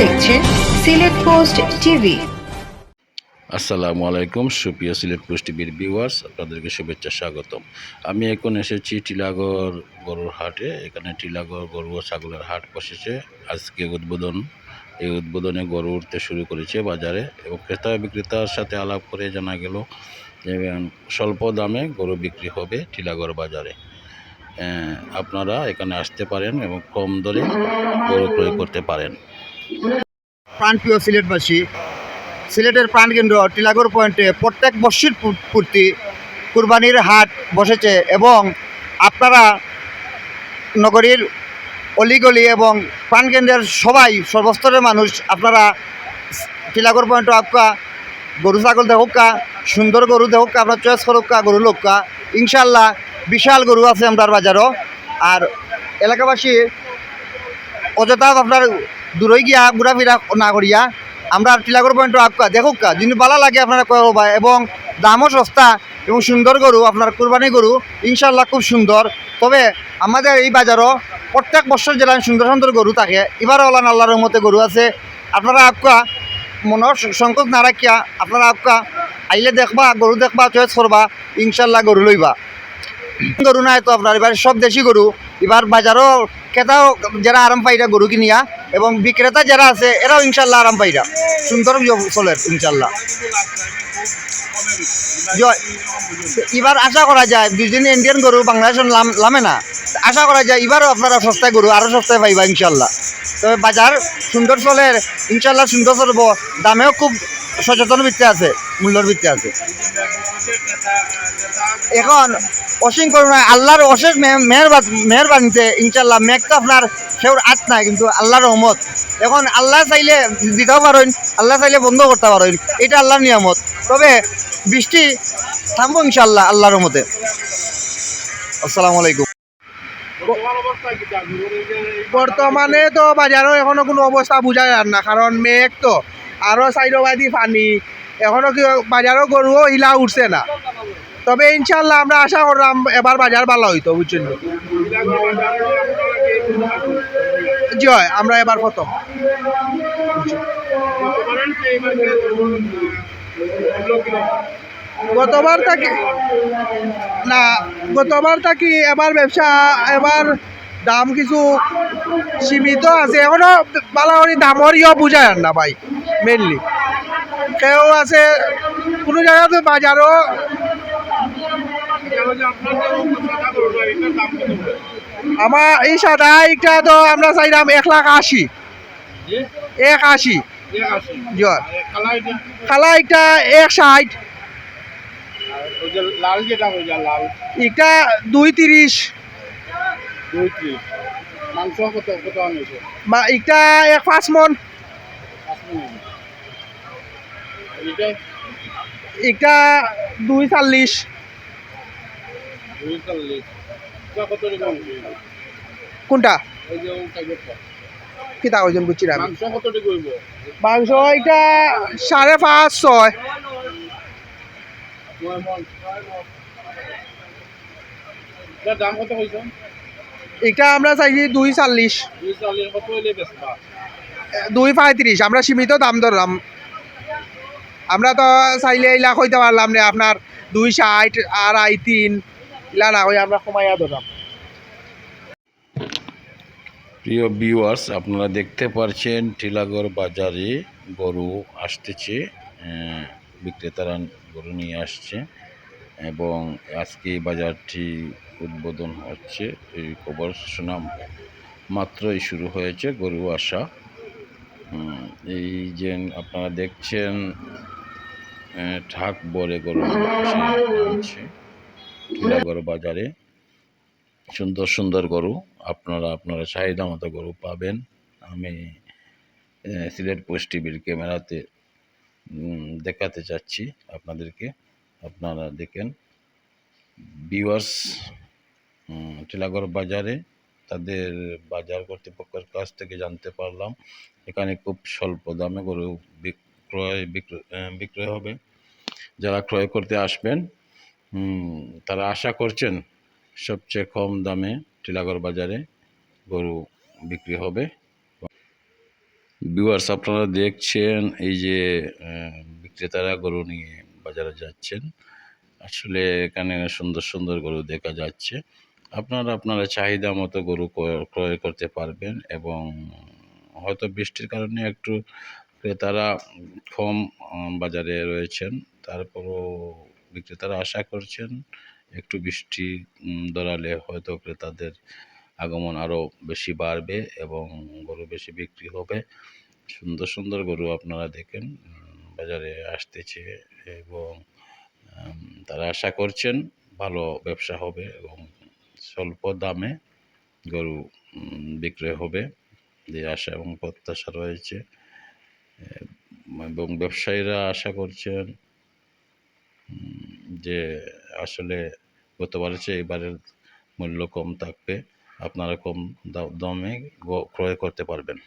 দেখছেন Sylhet post TV. আসসালামু আলাইকুম, সুপ্রিয় সিলেট পোস্ট টিভির ভিউয়ার্স আপনাদেরকে শুভেচ্ছা স্বাগতম। আমি এখন এসেছি টিলাগড় গরুর হাটে। এখানে টিলাগড় গরু ও ছাগলের হাট বসেছে। আজকে উদ্বোধন। এই উদ্বোধনে গরু উঠতে শুরু করেছে বাজারে এবং ক্রেতা বিক্রেতার সাথে আলাপ করে জানা গেল যে স্বল্প দামে গরু বিক্রি হবে টিলাগড় বাজারে। আপনারা এখানে আসতে পারেন এবং কম দরে গরু ক্রয় করতে পারেন। প্রাণপ্রিয় সিলেটবাসী, সিলেটের প্রাণকেন্দ্র টিলাগড় পয়েন্টে প্রত্যেক বর্ষের পূর্তি কুরবানির হাট বসেছে এবং আপনারা নগরীর অলিগলি এবং প্রাণকেন্দ্রের সবাই সর্বস্তরের মানুষ, আপনারা টিলাগড় পয়েন্টে আপকা গরু ছাগল দেখুকা সুন্দর গরু দেখুকা আপনার চয়েস করুকা গরু লোকা ইনশাল্লাহ বিশাল গরু আছে আমার বাজারও। আর এলাকাবাসী অযথা আপনার দূরই গিয়া ঘোরাফেরা না করিয়া, আমরা টিলাগড় পয়েন্ট আপকা দেখুক কা যিনি ভালো লাগে আপনারা কয় এবং দামও সস্তা এবং সুন্দর গরু, আপনার কুরবানি গরু ইনশাল্লাহ খুব সুন্দর। তবে আমাদের এই বাজারও প্রত্যেক বছর জেলায় সুন্দর সুন্দর গরু থাকে, এবারও আল্লাহ আল্লাহর মতে গরু আছে। আপনারা আপকা মনের সংকোচ না রাখিয়া আপনারা আপকা আইলে দেখবা, গরু দেখবা, চয়েস করবা ইনশাল্লাহ গরু লইবা। গরু নাই তো আপনার, এবার সব দেশি গরু। এবার বাজারও ক্রেতাও যারা আরাম পাইরা গরু কিনিয়া এবং বিক্রেতা যারা আছে, এরাও ইনশাল্লাহ আরাম পাইরা সুন্দর চলে, ইনশাল্লাহ। এবার আশা করা যায় দুদিন ইন্ডিয়ান গরু বাংলাদেশ লামে না। আশা করা যায়, এবারও আপনারা সস্তায় গরু আরও সস্তায় পাইবা ইনশাল্লাহ। তবে বাজার সুন্দর চলে, ইনশাল্লাহ সুন্দর চলব। দামেও খুব সচেতন ভিত্তি আছে, মূল্যর ভিত্তি আছে। এখন অসীম করুণা আল্লাহর অশেষ মেহ- মেহরবা- মেহরবানিতে ইনশাল্লাহ মেঘ তো আপনার সেওর আত নাই, কিন্তু আল্লাহর রহমত। এখন আল্লাহ চাইলে দিতেও পারেন, আল্লাহ চাইলে বন্ধ করতে পারেন, এটা আল্লাহর নিয়ামত। তবে বৃষ্টি থামবো ইনশাল্লাহ আল্লাহর রহমতে। আসসালামু আলাইকুম। বর্তমানে তো বাজারও এখনও কোনো অবস্থা বোঝা যায় না, কারণ মেঘ তো। আরও সাইডবাদি পানি। এখনও কি বাজারও গরুও ইলা উঠছে না। তবে ইনশাল্লাহ আমরা আশা করলাম এবার বাজার ভালো হইতো, বুঝছেন? জয়, আমরা এবার প্রথম। গতবার থাকি না, গতবার থাকি এবার ব্যবসা, এবার দাম কিছু সীমিত আছে। এখনও ভালো করে দামর ইয়ে বুঝায় না ভাই। মেনলি কেউ আছে কোনো জায়গাতে বাজারও। আমার এই সাদা একটা তো আমরা চাইলাম এক লাখ আশি। এক আশি। জয় খালা একটা এক ষাট। একটা দুই তিরিশ। দুই ত্রিশ। মাংস কত কত আনিছে বা একটা এক পাঁচ মন পাঁচ মিনিট এটা? দুই চল্লিশ। কোনটা? কিতা ওজন বুঝছি না মাংস এটা সাড়ে পাঁচ ছয়। এটা আমরা চাইছি দুই চল্লিশ। দুই পঁয়ত্রিশ আমরা সীমিত দাম ধরলাম। আমরা তো চাইলে ইলা কইতে পারলাম না আপনার দুই ষাট, আড়াই, তিন, ইলা না হয়ে আমরা কমাইয়া ধরলাম। প্রিয় ভিউয়ার্স আপনারা দেখতে পারছেন টিলাগড় বাজারে গরু আসতেছে বিক্রেতারা গরু নিয়ে আসছে, এবং আজকে বাজারটি উদ্বোধন হচ্ছে, এই খবর শোনাম। মাত্রই শুরু হয়েছে গরু আসা। এই যে আপনারা দেখছেন ঠাক এসে নামছে টিলাগড় বাজারে। সুন্দর সুন্দর গরু, আপনারা আপনারা চাহিদা মতো গরু পাবেন। আমি সিলেট পোস্ট টিভির ক্যামেরাতে দেখাতে চাচ্ছি আপনাদেরকে। আপনারা দেখেন ভিউয়ার্স টিলাগড় বাজারে, তাদের বাজার কর্তৃপক্ষের কাছ থেকে জানতে পারলাম, এখানে খুব স্বল্প দামে গরু বিক্রয় বিক্রয় বিক্রয় হবে। যারা ক্রয় করতে আসবেন তারা আশা করছেন সবচেয়ে কম দামে টিলাগড় বাজারে গরু বিক্রি হবে। ভিউয়ার্স আপনারা দেখছেন এই যে বিক্রেতারা গরু নিয়ে বাজারে যাচ্ছেন। আসলে এখানে সুন্দর সুন্দর গরু দেখা যাচ্ছে। আপনারা আপনারা চাহিদা মতো গরু ক্রয়- ক্রয় করতে পারবেন এবং হয়তো বৃষ্টির কারণে একটু ক্রেতারা কম বাজারে রয়েছেন, তারপরও বিক্রেতারা আশা করছেন একটু বৃষ্টি দাঁড়ালে হয়তো ক্রেতাদের আগমন আরও বেশি বাড়বে এবং গরু বেশি বিক্রি হবে। সুন্দর সুন্দর গরু আপনারা দেখেন বাজারে আসতেছে এবং তারা আশা করছেন ভালো ব্যবসা হবে এবং স্বল্প দামে গরু বিক্রয় হবে। যে আশা এবং প্রত্যাশা রয়েছে। এবং ব্যবসায়ীরা আশা করছেন যে আসলে গতবারের চেয়ে এবারের মূল্য কম থাকবে, আপনারা কম দামে ক্রয় করতে পারবেন।